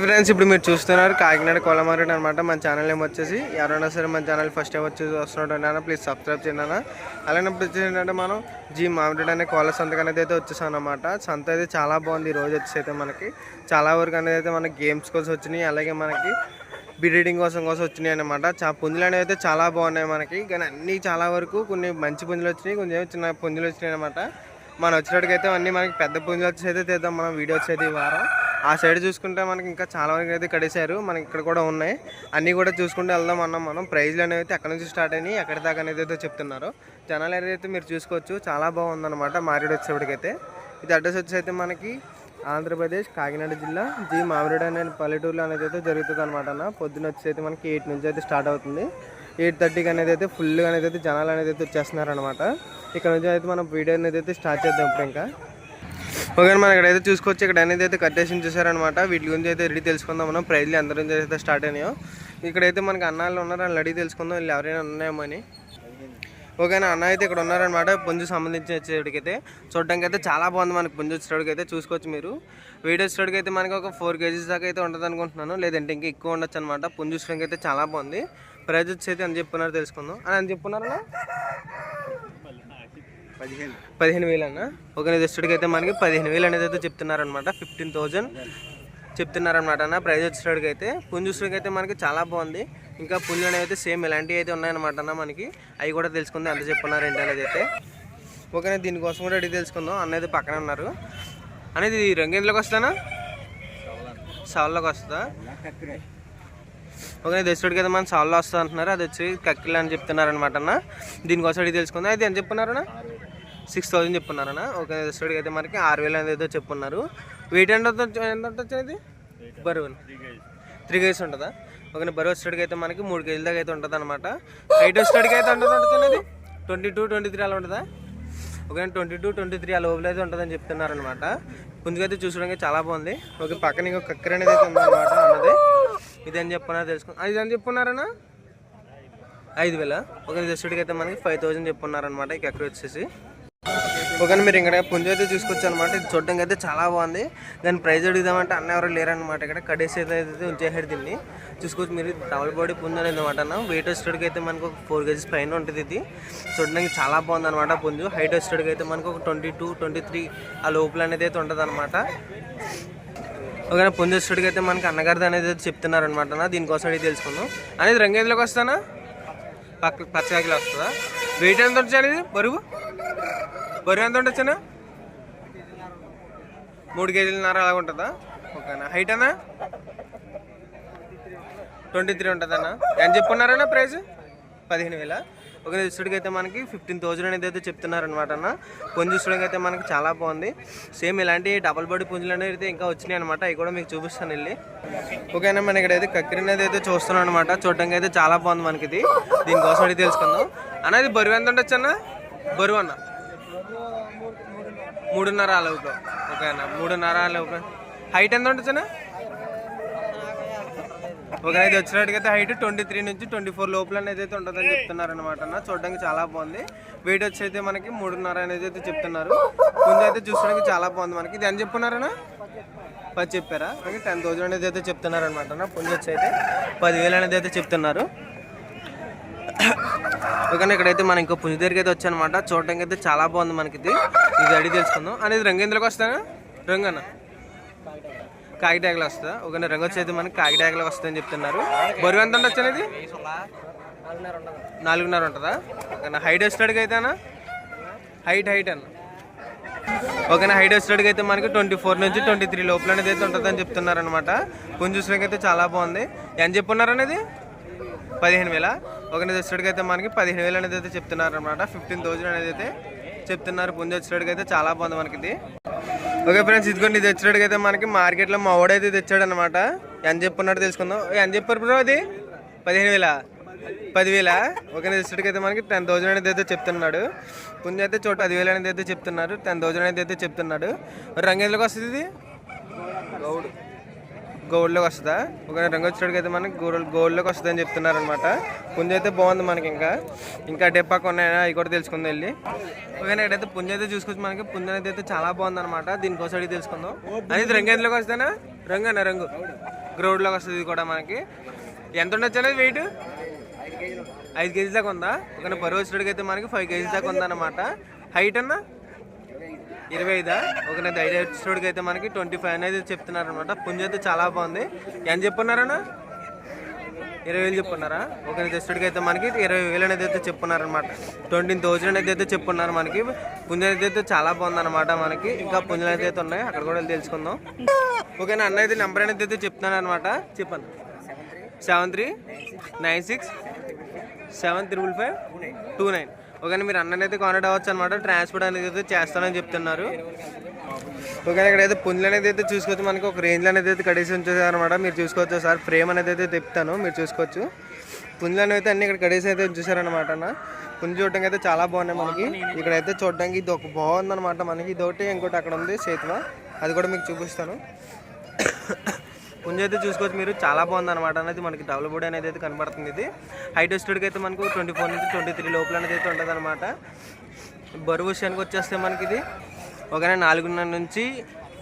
Friends ఇప్పుడు మీరు చూస్తున్నారు కాకినాడ కోలమారెడ్డి అనమాట మన ఛానల్ ఏమో వచ్చేసి ఎవరైనా సరే మన ఛానల్ ఫస్ట్ టైం వచ్చి వస్తున్నట్టు ప్లీజ్ సబ్స్క్రైబ్ చేయండి అన్న అలానే ఇప్పుడు ఏంటంటే మనం జీ మామిడి అనే కోళ్ళ సంతకు అనేది అయితే వచ్చేసాం అనమాట సంత అయితే చాలా బాగుంది. ఈ రోజు వచ్చేసి అయితే మనకి చాలా వరకు అనేది అయితే మనకి గేమ్స్ కోసం వచ్చినాయి. అలాగే మనకి బ్రీడింగ్ కోసం కోసం వచ్చినాయి అనమాట చా పుంజులు అనేవి అయితే చాలా బాగున్నాయి మనకి. కానీ అన్నీ చాలా వరకు కొన్ని మంచి పుంజులు వచ్చినాయి కొంచెం చిన్న పుంజులు వచ్చినాయి అనమాట మనం వచ్చినట్టుకైతే అన్నీ మనకి పెద్ద పుంజులు వచ్చి అయితే తీద్దాం. మనం వీడియో వచ్చేది ఈ వారం. ఆ సైడ్ చూసుకుంటే మనకి ఇంకా చాలా వరకు అయితే కడేశారు. మనకి ఇక్కడ కూడా ఉన్నాయి. అన్నీ కూడా చూసుకుంటే వెళ్దాం అన్నాం మనం. ప్రైజ్లు అనేవి అయితే అక్కడ నుంచి స్టార్ట్ అయినాయి ఎక్కడి దాకా అనేది అయితే చెప్తున్నారు. జనాలు ఏదైతే మీరు చూసుకోవచ్చు. చాలా బాగుందన్నమాట మారేడు వచ్చేప్పటికైతే ఇది అడ్రస్ వచ్చి అయితే మనకి ఆంధ్రప్రదేశ్ కాకినాడ జిల్లా జీ మామిడి అనే పల్లెటూరులో అనేది అయితే జరుగుతుంది అనమాట అన్న. పొద్దున్న వచ్చి అయితే మనకి ఎయిట్ నుంచి అయితే స్టార్ట్ అవుతుంది. ఎయిట్ థర్టీకి అనేది అయితే ఫుల్గా అనేది అయితే జనాలు అనేది అయితే వచ్చేస్తున్నారు అనమాట ఇక్కడ నుంచి అయితే మనం వీడియో అనేది అయితే స్టార్ట్ చేద్దాం ఇప్పుడు ఇంకా. ఓకే మనం ఇక్కడైతే చూసుకోవచ్చు. ఇక్కడ అనేది అయితే కట్టేసి చూసారనమాట. వీటి గురించి అయితే రెడీ తెలుసుకుందాం మనం. ప్రైజ్లు అందరి నుంచి అయితే స్టార్ట్ అయినాయో. ఇక్కడైతే మనకి అన్నాళ్ళు ఉన్నారు. అని అడిగి తెలుసుకుందాం. వీళ్ళు ఎవరైనా ఉన్నాయేమో అని. ఓకేనా అన్న అయితే ఇక్కడ ఉన్నారనమాట. పుంజు సంబంధించి వచ్చేటికి చూడడానికి అయితే చాలా బాగుంది మనకి పుంజు వచ్చేటికి అయితే చూసుకోవచ్చు మీరు. వీడియో వచ్చేటికి అయితే మనకి ఒక ఫోర్ కేజీస్ దాకా అయితే ఉంటుంది అనుకుంటున్నాను. లేదంటే ఇంకా ఎక్కువ ఉండొచ్చు అనమాట. పుంజు చూసడానికి అయితే చాలా బాగుంది. ప్రైజ్ వచ్చి అయితే అని చెప్పున్నారు తెలుసుకుందాం. అని అని చెప్పున్నారా పదిహేను. పదిహేను వేలు అన్న ఒక నిదస్తుడికి అయితే మనకి పదిహేను వేలు అనేది అయితే చెప్తున్నారనమాట ఫిఫ్టీన్ థౌజండ్ చెప్తున్నారనమాట అన్న. ప్రైజ్ వచ్చేటికి అయితే పుంజుస్తుడికి అయితే మనకి చాలా బాగుంది. ఇంకా పుంజులు అనేవి అయితే సేమ్ ఇలాంటివి అయితే ఉన్నాయన్నమాట అన్న మనకి. అవి కూడా తెలుసుకుందాం ఎంత చెప్పున్నారు ఏంటి అనేది అయితే. ఓకేనా దీనికోసం కూడా అడిగి తెలుసుకుందాం. అన్నది పక్కన ఉన్నారు. అనేది రంగేంద్రలోకి వస్తానా సవాల్లోకి వస్తుందా? ఓకే దస్తుడికి అయితే మన సాల్లో వస్తుంది అంటున్నారు అది వచ్చి కక్కిల్ అని చెప్తున్నారు అనమాట అన్న. దీనికోసం అడిగి తెలుసుకుందాం. అయితే ఎంత అన్న? సిక్స్ థౌసండ్ చెప్పున్నారన్న ఒక దస్తుడికి అయితే మనకి ఆరు వేలు అనేది ఏదో చెప్పున్నారు. వెయిట్ ఎంత ఎంత ఉంటుంది ఇది బరువు త్రీ కేజీస్ ఉంటుందా? ఓకే బరువు వచ్చేటికి అయితే మనకి మూడు కేజీల దాకా అయితే ఉంటుంది అనమాట హైట్ వచ్చేటికి అయితే ఉంటుంది ట్వంటీ టూ ట్వంటీ త్రీ అలా ఉంటుందా? Okay twenty two twenty three ఆ లోపల అయితే ఉంటుందని చెప్తున్నారు అనమాట ముందుకైతే చూసడానికి చాలా బాగుంది. ఓకే పక్కన ఇంకో కక్కర అనేది అయితే ఉందన్నమాట అన్నది. ఇదని చెప్పున్నారు తెలుసుకో ఇది అని చెప్పున్నారన్నా? ఐదు వేల? ఒక జస్టుడికి అయితే మనకి ఫైవ్ థౌజండ్ చెప్పున్నారనమాట ఈ కక్కర వచ్చేసి. ఓకే మీరు ఇక్కడ పుంజు అయితే చూసుకోవచ్చు అనమాట ఇది చూడడానికి అయితే చాలా బాగుంది. దాని ప్రైజ్ అడుగుదామంటే అన్న ఎవరు లేరనమాట ఇక్కడ కడేసి అయితే ఉంచేసాడు దీన్ని. చూసుకోవచ్చు మీరు డబల్ బాడీ పుంజు అనేది అనమాట అన్న. వెయిట్ వచ్చేటికి అయితే మనకు ఒక ఫోర్ కేజీస్ పైన ఉంటుంది ఇది. చూడడానికి చాలా బాగుంది అనమాట పుంజు. హైట్ వచ్చేటికి అయితే మనకు ఒక ట్వంటీ టూ ట్వంటీ త్రీ ఆ లోపల అనేది అయితే ఉంటుంది అనమాట ఓకే పుంజు వచ్చేటికి అయితే మనకి అన్నగారిది అనేది అయితే చెప్తున్నారు అనమాట దీనికోసం అడిగి తెలుసుకుందాం. అనేది రంగేదిలోకి వస్తానా పక్క పచ్చకాకిలో వస్తుందా వెయిట్ ఎంత వచ్చా ఇది? బరువు? బరువు ఎంత ఉండొచ్చునా మూడు కేజీలన్నర అలా ఉంటుందా? ఓకేనా. హైట్ అన్నా? ట్వంటీ త్రీ ఉంటుందన్నా. ఎంత చెప్పున్నారన్నా ప్రైస్? పదిహేను వేల? ఒక చూడకి అయితే మనకి ఫిఫ్టీన్ థౌజండ్ అనేది అయితే చెప్తున్నారనమాట అన్న పుంజు చూడకి అయితే మనకి చాలా బాగుంది. సేమ్ ఇలాంటి డబల్ బాడీ పుంజులు అనేది అయితే ఇంకా వచ్చినాయి అనమాట అవి కూడా మీకు చూపిస్తాను వెళ్ళి. ఓకేనా మన ఇక్కడ అయితే కక్కిరి అనేది అయితే చూస్తున్నాం అనమాట చూడడానికి అయితే చాలా బాగుంది మనకి ఇది. దీనికోసం అడిగి తెలుసుకుందాం. అన్నది బరువు ఎంత ఉండొచ్చు అన్న బరువు అన్న. మూడున్నర ఆ లోపు ఓకే అన్న మూడున్నర ఆ లోపు హైట్ ఎంత ఉంటుంది అన్న ఒక ఇది వచ్చినట్టుగా హైట్ ట్వంటీ త్రీ నుంచి ట్వంటీ ఫోర్ లోపల అనేది అయితే ఉంటుందని చెప్తున్నారు అనమాట అన్న చూడడానికి చాలా బాగుంది. వెయిట్ వచ్చి అయితే మనకి మూడున్నర అనేది అయితే చెప్తున్నారు. ముందు అయితే చూసడానికి చాలా బాగుంది మనకి. ఇది ఎంత చెప్పున్నారన్నా? పది చెప్పారా? మనకి టెన్ థౌసండ్ అనేది అయితే చెప్తున్నారు అనమాట అన్న పుంజు వచ్చి అయితే పదివేలు అనేది అయితే చెప్తున్నారు. ఓకేనా ఇక్కడైతే మనం ఇంకో పుంజు దగ్గరికి అయితే వచ్చానమాట. చూడటానికి అయితే చాలా బాగుంది మనకి ఇది ఇది అడిగి తెలుసుకుందాం. అనేది రంగేంద్రకి వస్తానా రంగన్న. కాకిటాగలు వస్తుందా? ఒక రంగు వచ్చేది మనకి కాకిటాగలు వస్తుందని చెప్తున్నారు. బరువు ఎంత ఉండొచ్చు అనేది నాలుగున్నర ఉంటుందా? ఓకేనా హైట్ వచ్చేటికి అయితేనా హైట్ హైట్ అన్న. ఓకేనా హైట్ వచ్చేటికి అయితే మనకి ట్వంటీ ఫోర్ నుంచి ట్వంటీ త్రీ లోపల అనేది అయితే ఉంటుందని చెప్తున్నారు అనమాట కొంచెం చూసినాకైతే చాలా బాగుంది. ఎంత చెప్పున్నారు అనేది? పదిహేను వేల? ఒక వచ్చేటికి అయితే మనకి పదిహేను వేలు అనేది అయితే చెప్తున్నారు అనమాట ఫిఫ్టీన్ థౌజండ్ అనేది అయితే చెప్తున్నారు. పుంజు వచ్చేటికి అయితే చాలా బాగుంది మనకి ఇది ఓకే ఫ్రెండ్స్ ఇదిగోండి ఇది వచ్చేటికి అయితే మనకి మార్కెట్లో మా ఓడైతే తెచ్చాడు అనమాట ఎంత చెప్పున్నట్టు తెలుసుకుందాం. ఎంత చెప్పారు బ్రో అది? పదిహేను వేల? పదివేల? ఓకే తెచ్చినట్టుగా అయితే మనకి టెన్ థౌసండ్ అనేది అయితే చెప్తున్నాడు. పుంజు అయితే చోట పదివేలు అనేది అయితే చెప్తున్నారు. టెన్ థౌసండ్ అనేది అయితే చెప్తున్నాడు. మరి రంగు వస్తుంది ఇది? గౌడ్. గోల్డ్లోకి వస్తుందా? ఒక రంగు వచ్చేటికి అయితే మనకి గోల్డ్ గోల్డ్లోకి వస్తుంది అని చెప్తున్నారు అనమాట పుంజ అయితే బాగుంది మనకి ఇంకా. ఇంకా డెప్పాక ఉన్నాయా? అవి కూడా తెలుసుకుందాం వెళ్ళి. ఓకేనా ఇక్కడైతే పుంజ అయితే చూసుకోవచ్చు మనకి పుంజ అనేది అయితే చాలా బాగుంది అనమాట దీనికోసం అడిగి తెలుసుకుందాం. అది రంగు ఎందులోకి వస్తానా రంగు అన్న రంగు. గ్రౌండ్లోకి వస్తుంది ఇది కూడా మనకి. ఎంత ఉండొచ్చు అనేది వెయిట్ ఐదు కేజీ దాకా ఉందా? ఒక పరువు వచ్చేటికి అయితే మనకి ఫైవ్ కేజీ దాకా ఉందన్నమాట. హైట్ అన్నా? ఇరవై ఐదా ఒక ఐదు ఎపిసోడ్కి అయితే మనకి ట్వంటీ ఫైవ్ అనేది చెప్తున్నారు అనమాట పుంజ అయితే చాలా బాగుంది. ఎంత చెప్పున్నారన్నా? ఇరవై వేలు చెప్పున్నారా? ఒక తెస్తుడికి అయితే మనకి ఇరవై వేలు అనేది అయితే చెప్పున్నారనమాట ట్వంటీ థౌజండ్ అనేది అయితే చెప్పున్నారు మనకి. పుంజ అయితే చాలా బాగుంది అనమాట మనకి. ఇంకా పుంజలు అయితే అయితే ఉన్నాయి. అక్కడ కూడా వెళ్ళి తెలుసుకుందాం. ఓకేనా? అన్న అయితే నెంబర్ అనేది అయితే చెప్తున్నాను అనమాట చెప్పండి. Seven three nine six seven triple five two nine. Okay మీరు అన్నని అయితే కాంటాక్ట్ అవ్వచ్చు అనమాట ట్రాన్స్పోర్ట్ అనేది అయితే చేస్తానని చెప్తున్నారు. ఓకే ఇక్కడైతే పుంజులు అనేది అయితే చూసుకోవచ్చు. మనకి ఒక రేంజ్లో అనేది అయితే కడేసి ఉంచేసారనమాట మీరు చూసుకోవచ్చు సార్ ఫ్రేమ్ అనేది అయితే తెప్తాను మీరు చూసుకోవచ్చు. పుంజులు అయితే అన్ని ఇక్కడ కడేసి అయితే ఉంచేసారనమాట అన్న. పుంజు చూడటానికి అయితే చాలా బాగున్నాయి మనకి. ఇక్కడైతే చూడడానికి ఇది ఒక బాగుందనమాట మనకి. ఇది ఒకటి ఇంకోటి అక్కడ ఉంది చేతిలో. అది కూడా మీకు చూపిస్తాను. పుంజ అయితే చూసుకోవచ్చు మీరు. చాలా బాగుంది అనమాట అనేది మనకి డబుల్ బోడీ అనేది అయితే కనబడుతుంది ఇది. హైట్ స్టూడ్కి అయితే మనకు ట్వంటీ ఫోర్ నుంచి ట్వంటీ త్రీ లోపల అనేది అయితే ఉంటుంది అనమాట బరువు విషయానికి వచ్చేస్తే మనకి ఇది ఒక నాలుగున్నర నుంచి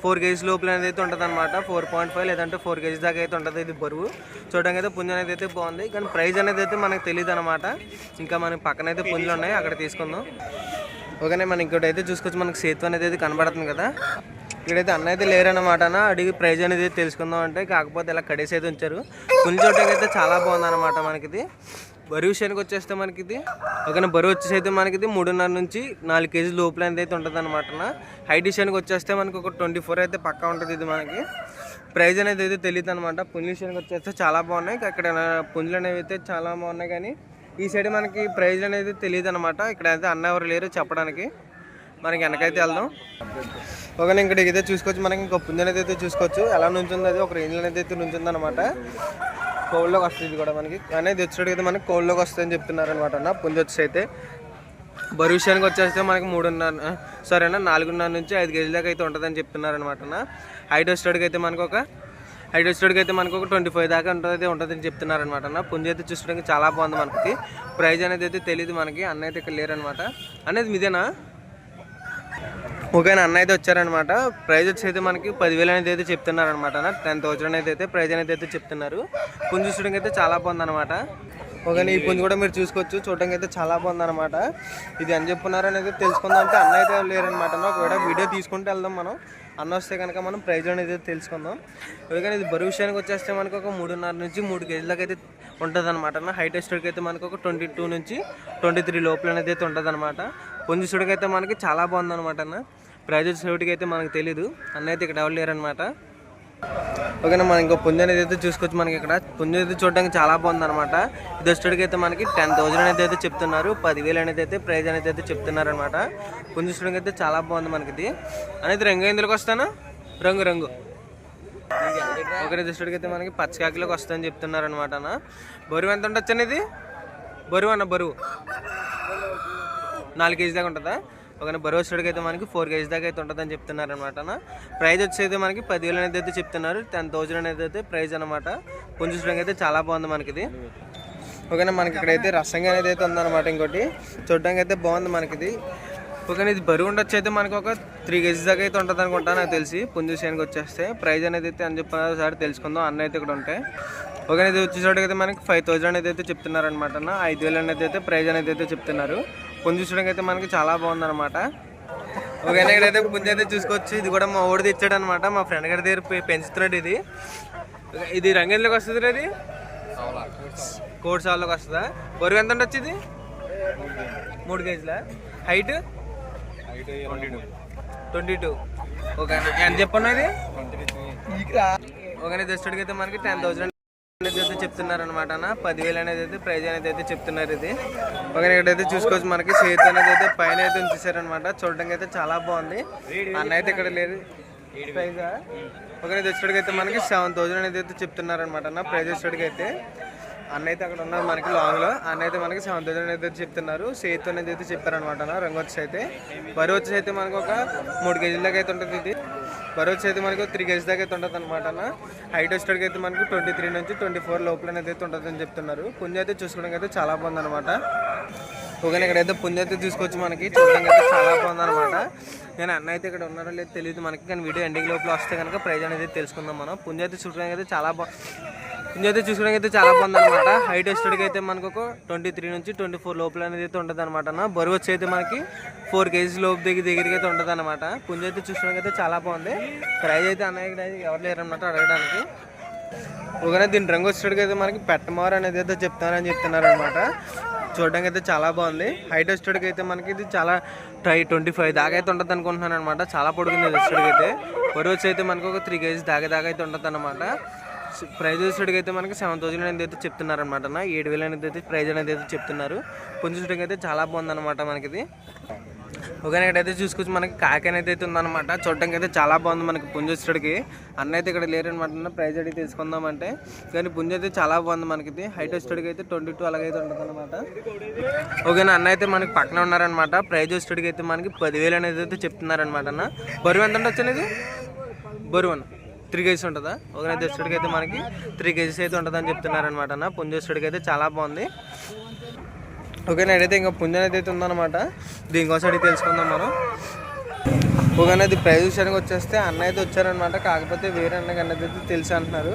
ఫోర్ కేజీస్ లోపల అనేది అయితే ఉంటుంది అనమాట ఫోర్ పాయింట్ ఫైవ్ లేదంటే ఫోర్ కేజీస్ దాకా అయితే ఉంటుంది ఇది బరువు. చూడడానికి అయితే పుంజ అనేది అయితే బాగుంది. కానీ ప్రైస్ అనేది అయితే మనకు తెలియదు అనమాట ఇంకా మనకి పక్కన అయితే పుంజులు ఉన్నాయి. అక్కడ తీసుకుందాం. ఓకేనే మనం ఇంకోటి అయితే చూసుకోవచ్చు. మనకి సేతు అనేది అయితే కనబడుతుంది కదా. ఇక్కడైతే అన్న అయితే లేరనమాట అడిగి ప్రైజ్ అనేది తెలుసుకుందాం అంటే కాకపోతే ఇలా కడేసి అయితే ఉంచారు. కొన్ని చూడటానికి అయితే చాలా బాగుంది అనమాట మనకి ఇది బరువు విషయానికి వచ్చేస్తే మనకి ఇది ఓకేనా బరువు వచ్చేసి అయితే మనకి ఇది మూడున్నర నుంచి నాలుగు కేజీ లోపల అనేది అయితే ఉంటుంది అనమాట హైట్ విషయానికి వచ్చేస్తే మనకి ఒక ట్వంటీ ఫోర్ అయితే పక్కా ఉంటుంది ఇది మనకి. ప్రైజ్ అనేది అయితే తెలియదు అనమాట పుంజుల విషయానికి వచ్చేస్తే చాలా బాగున్నాయి. అక్కడ పుంజులు అనేవి అయితే చాలా బాగున్నాయి కానీ ఈ సైడ్ మనకి ప్రైజ్ అనేది తెలియదు అనమాట ఇక్కడ అయితే అన్న ఎవరు లేరు చెప్పడానికి. మనకి వెనకైతే వెళ్దాం. ఓకే ఇక్కడ ఇదే చూసుకోవచ్చు. మనకి ఇంకో పుంజు అనేది అయితే చూసుకోవచ్చు. ఎలా నుంచింది అది ఒక రేంజ్లో అనేది అయితే నుంచింది అనమాట కోళ్ళలోకి వస్తుంది ఇది కూడా మనకి. అనేది వచ్చేటికి అయితే మనకి కోళ్ళలోకి వస్తుందని చెప్తున్నారు అనమాట అన్న. పుంజ వచ్చేసి అయితే బరువు విషయానికి వచ్చేస్తే మనకి మూడున్నర సరేనా నాలుగున్నర నుంచి ఐదు కేజీల దాకా అయితే ఉంటుందని చెప్తున్నారు అనమాట అన్న. హైట్ వచ్చేటికి అయితే మనకు ఒక హైట్ వచ్చేటికి అయితే మనకు ఒక ట్వంటీ ఫైవ్ దాకా ఉంటుంది ఉంటుంది చెప్తున్నారు అనమాట అన్న. పుంజ అయితే చూసుకోవడానికి చాలా బాగుంది మనకి. ప్రైజ్ అనేది అయితే తెలియదు మనకి. అన్న అయితే ఇక్కడ లేరనమాట అనేది మీదేనా? ఓకే అన్న అయితే వచ్చారనమాట ప్రైజ్ వచ్చి అయితే మనకి పదివేలు అనేది అయితే చెప్తున్నారు అనమాట టెన్ థౌసండ్ అనేది అయితే ప్రైజ్ అనేది అయితే చెప్తున్నారు. పుంజు చూడడానికి అయితే చాలా బాగుంది అనమాట ఈ పుంజు కూడా మీరు చూసుకోవచ్చు. చూడడానికి అయితే చాలా బాగుంది అనమాట ఇది అని చెప్పున్నారు అనేది తెలుసుకుందాం అంటే అన్న అయితే లేరనమాట ఒకవేళ వీడియో తీసుకుంటే వెళ్దాం మనం. అన్న వస్తే కనుక మనం ప్రైజ్ అనేది అయితే తెలుసుకుందాం. ఎందుకంటే ఇది బరువు విషయానికి వచ్చేస్తే మనకు ఒక మూడున్నర నుంచి మూడు కేజీలకు అయితే ఉంటుంది అనమాట అన్న అయితే మనకు ఒక ట్వంటీ టూ నుంచి ట్వంటీ త్రీ లోపల అనేది అయితే ఉంటుంది అనమాట పుంజు అయితే మనకి చాలా బాగుంది అనమాట అన్న. ప్రైజ్ వచ్చేటికి అయితే మనకు తెలీదు. అన్న అయితే ఇక్కడ ఎవరు లేరనమాట ఓకేనా మనం ఇంకో పుంజ అనేది అయితే చూసుకోవచ్చు మనకి ఇక్కడ. పుంజ అయితే చూడడానికి చాలా బాగుంది అనమాట ఇది వచ్చేటికి అయితే మనకి టెన్ థౌజండ్ అనేది అయితే చెప్తున్నారు. పదివేలు అనేది అయితే ప్రైజ్ అనేది అయితే చెప్తున్నారు అనమాట పుంజు చూడడానికి అయితే చాలా బాగుంది మనకి ఇది అనేది రంగు ఎందులోకి వస్తాను? రంగు రంగు. ఒకరి దుష్టుడికి అయితే మనకి పచ్చకాకిలోకి వస్తుందని చెప్తున్నారు అనమాట అన్న. బరువు ఎంత ఉండొచ్చు అనేది బరువు అన్న బరువు. నాలుగు కేజీ దాకా ఉంటుందా? ఒక బరువు వచ్చేటికి అయితే మనకి ఫోర్ కేజీ దాకా అయితే ఉంటుందని చెప్తున్నారు అనమాట ప్రైజ్ వచ్చేది మనకి పదివేలు అనేది అయితే చెప్తున్నారు. టెన్ థౌజండ్ అనేది అయితే ప్రైజ్ అనమాట పుంజుకోవడానికి అయితే చాలా బాగుంది మనకి ఇది ఓకేనా మనకి ఇక్కడైతే రసంగా అనేది అయితే ఉందన్నమాట ఇంకోటి. చూడడానికి అయితే బాగుంది మనకి ఇది ఓకే ఇది బరువు ఉండొచ్చు అయితే మనకి ఒక త్రీ కేజీస్ దాకా అయితే ఉంటుంది అనుకుంటా నాకు తెలిసి. పుంజు విషయానికి వచ్చేస్తే ప్రైజ్ అనేది అయితే అని చెప్పిన సార్ తెలుసుకుందాం. అన్న అయితే ఇక్కడ ఉంటాయి ఓకే ఇది వచ్చేసరికి అయితే మనకి ఫైవ్ థౌజండ్ అనేది అయితే చెప్తున్నారు అనమాట అన్న. ఐదు వేలు అనేది అయితే ప్రైజ్ అనేది అయితే చెప్తున్నారు. పుంజు చూడడానికి అయితే మనకి చాలా బాగుంది అనమాట ఓకేనా ఇక్కడైతే పుంజు అయితే చూసుకోవచ్చు. ఇది కూడా మా ఓడి తెచ్చాడు అనమాట మా ఫ్రెండ్ గారి దగ్గర పెంచుతున్నాడు ఇది. ఇది రంగంలోకి వస్తుంది ఇది? కోడి సాల్లోకి వస్తుందా? బరువు ఎంత ఉండొచ్చు ఇది? మూడు కేజీల? హైట్? Twenty two. ఓకే ఎంత చెప్పండి ఇది? ఓకే జస్ట్కి అయితే మనకి టెన్ థౌసండ్ అనేది అయితే చెప్తున్నారు అనమాట అన్న. పదివేలు అనేది అయితే ప్రైజ్ అనేది అయితే చెప్తున్నారు ఇది. ఓకే ఇక్కడైతే చూసుకోవచ్చు మనకి. చేతి అనేది అయితే పైన అయితే ఉంచేసారనమాట చూడడానికి అయితే చాలా బాగుంది. అన్న అయితే ఇక్కడ లేదు. ప్రైజ్ ఓకే ఇది అయితే మనకి సెవెన్ థౌజండ్ అనేది అయితే చెప్తున్నారు అనమాట అన్న. ప్రైజ్ వచ్చేటికైతే అన్న అయితే అక్కడ ఉన్నారు మనకి లాంగ్లో. అన్న అయితే మనకి సెవెన్ థౌసండ్ అయితే చెప్తున్నారు. సేతు అనేది అయితే చెప్పారనమాట అన్న. రంగు వచ్చి అయితే. వరి వచ్చి అయితే మనకు ఒక మూడు కేజీల దాకా అయితే ఉంటుంది ఇది. బరోచ్ అయితే మనకి త్రీ కేజీస్ దాకా అయితే ఉంటుంది అనమాట హైట్ వచ్చేటికి అయితే మనకు ట్వంటీ త్రీ నుంచి ట్వంటీ ఫోర్ లోపల అయితే ఉంటుందని చెప్తున్నారు. పుంజ అయితే చూసుకోవడానికి అయితే చాలా బాగుంది అనమాట ఒకవేళ ఇక్కడైతే పుంజ అయితే తీసుకొచ్చి మనకి చూడడానికి అయితే చాలా బాగుందన్నమాట. నేను అన్న అయితే ఇక్కడ ఉన్నారో లేదో తెలియదు మనకి కానీ వీడియో ఎండింగ్ లోపల వస్తే కనుక ప్రైజ్ అనేది తెలుసుకుందాం మనం. పుంజ అయితే చూడడానికి అయితే చాలా బాగుంది పుంజ అయితే చూసుకోవడానికి అయితే చాలా బాగుంది అనమాట హైట్ వచ్చేటికి అయితే మనకు ఒక ట్వంటీ త్రీ నుంచి ట్వంటీ ఫోర్ లోపల అనేది అయితే ఉంటుంది అనమాట అన్న. బరువు వచ్చి అయితే మనకి ఫోర్ కేజీస్ లోపు దగ్గర దగ్గరికి అయితే ఉంటుంది అనమాట పుంజ అయితే చూసుకోవడానికి అయితే చాలా బాగుంది. ప్రైజ్ అయితే అన్నయ్య ఎవరు లేరు అన్నమాట అడగడానికి. ఒకనే దీని రంగు వచ్చేటికి అయితే మనకి పెట్టమారు అనేది అయితే చెప్తానని చెప్తున్నారు అనమాట చూడడానికి అయితే చాలా బాగుంది. హైట్ వచ్చేటికి అయితే మనకి ఇది చాలా ట్రై ట్వంటీ ఫైవ్ దాకా అయితే ఉంటుంది అనుకుంటున్నాను అనమాట చాలా పొడుగుంది ఇది వచ్చేటికి అయితే. బరువు వచ్చి అయితే మనకు ఒక త్రీ కేజీస్ దాకా దాకా అయితే ఉంటుంది అనమాట ప్రైజ్ వచ్చేటికి అయితే మనకి సెవెన్ థౌసండ్ అనేది అయితే చెప్తున్నారు అనమాట అన్న. ఏడు వేలు అనేది అయితే ప్రైజ్ అనేది అయితే చెప్తున్నారు. పుంజుడికి అయితే చాలా బాగుందన్నమాట మనకి ఇది ఓకేనా ఇక్కడైతే చూసుకొచ్చి మనకి కాకి అనేది అయితే ఉందన్నమాట. చూడడానికి అయితే చాలా బాగుంది మనకి పుంజుడికి అన్న అయితే ఇక్కడ లేరనమాట ప్రైజ్ అడిగి తీసుకుందామంటే. కానీ పుంజ అయితే చాలా బాగుంది మనకి ఇది హైట్ వచ్చేటికి అయితే ట్వంటీ టూ అలాగైతే ఉంటుంది అనమాట ఓకేనా అన్న అయితే మనకి పక్కన ఉన్నారనమాట ప్రైజ్ వచ్చేటికి అయితే మనకి పదివేలు అనేది అయితే చెప్తున్నారనమాట అన్న. బరువు ఎంత ఉండొచ్చు అనేది బరువు? అన్న త్రీ కేజీస్ ఉంటుందా? ఓకేనా అయితే మనకి త్రీ కేజీస్ అయితే ఉంటుందని చెప్తున్నారనమాట అన్న. పుంజస్తుడికి అయితే చాలా బాగుంది. ఓకే అయితే ఇంకా పుంజ అనేది అయితే ఉందన్నమాట. దీనికోసం అడిగి తెలుసుకుందాం మనం. ఓకేనా ఇది ప్రైజ్ విషయానికి వచ్చేస్తే అన్న అయితే వచ్చారనమాట కాకపోతే వేరే అన్నకి అన్నది అయితే తెలుసు అంటున్నారు.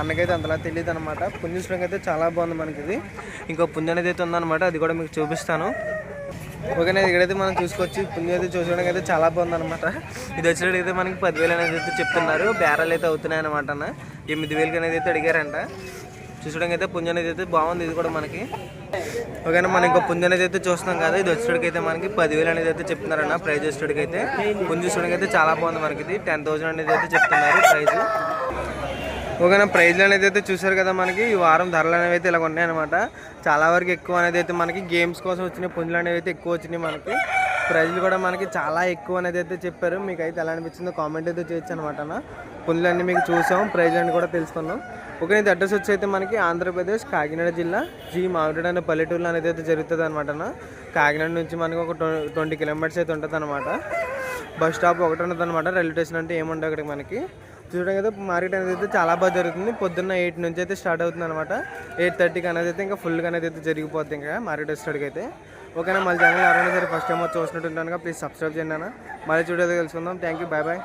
అన్నకైతే అంతలా తెలియదు అనమాట పుంజస్వరం అయితే చాలా బాగుంది మనకి ఇది. ఇంకో పుంజ అనేది అయితే ఉందన్నమాట. అది కూడా మీకు చూపిస్తాను. ఓకేనా ఇక్కడైతే మనం చూసుకొచ్చి పుణ్యం అయితే చూసుకోవడానికి అయితే చాలా బాగుంది అనమాట ఇది వచ్చేటైతే మనకి పదివేలు అనేది అయితే చెప్తున్నారు. బేరాలు అయితే అవుతున్నాయి అనమాట అన్న. ఎనిమిది వేలకి అనేది అయితే అడిగారంట. చూసుకోవడానికి అయితే పుంజ అనేది అయితే బాగుంది ఇది కూడా మనకి. ఓకేనా మనం ఇంకో పుంజ అనేది అయితే చూస్తున్నాం కదా. ఇది వచ్చేటికి అయితే మనకి పదివేలు అనేది అయితే చెప్తున్నారన్న. ప్రైజ్ వచ్చేటికి అయితే పుంజ చూడడానికి అయితే చాలా బాగుంది మనకి ఇది. టెన్ థౌసండ్ అనేది అయితే చెప్తున్నారు ప్రైజ్. ఓకేనా ప్రైజ్లు అనేది అయితే చూసారు కదా మనకి. ఈ వారం ధరలు అనేవి అయితే ఇలా ఉన్నాయన్నమాట చాలా వరకు ఎక్కువ అనేది అయితే మనకి గేమ్స్ కోసం వచ్చిన పుంజులు అనేవి అయితే ఎక్కువ వచ్చినాయి మనకి. ప్రైజ్లు కూడా మనకి చాలా ఎక్కువ అనేది అయితే చెప్పారు. మీకు అయితే ఎలా అనిపించిందో కామెంట్ అయితే చేయొచ్చు అనమాట పుంజులన్నీ మీకు చూసాం. ప్రైజ్లు అన్ని కూడా తెలుసుకున్నాం. ఓకే ఇది అడ్రస్ వచ్చి అయితే మనకి ఆంధ్రప్రదేశ్ కాకినాడ జిల్లా జీ మామిడి అనే పల్లెటూరులో అనేది అయితే జరుగుతుంది అనమాట కాకినాడ నుంచి మనకి ఒక ట్వంటీ కిలోమీటర్స్ అయితే ఉంటుంది అనమాట బస్ స్టాప్ ఒకటి ఉంటుంది అనమాట రైల్వే స్టేషన్ అంటే ఏముండవు అక్కడికి మనకి. చూడడానికి అయితే మార్కెట్ అనేది అయితే చాలా బాగా జరుగుతుంది. పొద్దున్న ఎయిట్ నుంచి అయితే స్టార్ట్ అవుతుంది అనమాట ఎయిట్ థర్టీకి అనేది అయితే ఇంకా ఫుల్గా అనేది అయితే జరిగిపోతుంది ఇంకా మార్కెట్ వచ్చేటికి అయితే. ఓకేనా మళ్ళీ ఛానల్ ఎవరైనా సరే ఫస్ట్ టైం వచ్చి చూసినట్టు ఉంటాను ప్లీజ్ సబ్స్క్రైబ్ చేయండి అన్న. మళ్ళీ చూడేది తెలుసుకుందాం. Thank you bye bye